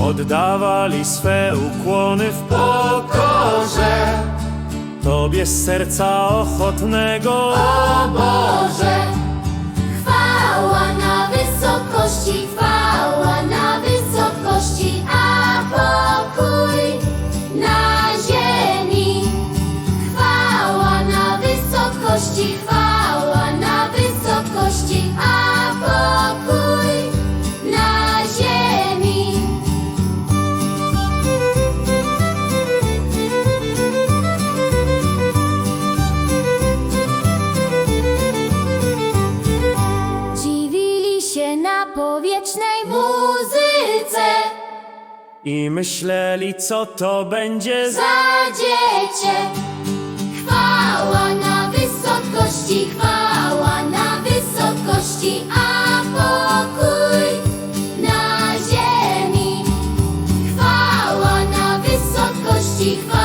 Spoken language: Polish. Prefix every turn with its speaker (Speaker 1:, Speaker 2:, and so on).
Speaker 1: oddawali swe ukłony w pokorze. Tobie z serca ochotnego,
Speaker 2: O Boże, chwała na wysokości, chwała na wysokości, a pokój na ziemi. Chwała na wysokości,
Speaker 1: i myśleli, co to będzie
Speaker 2: za. dziecię. Chwała na wysokości, chwała na wysokości, a pokój na ziemi. Chwała na wysokości, chwała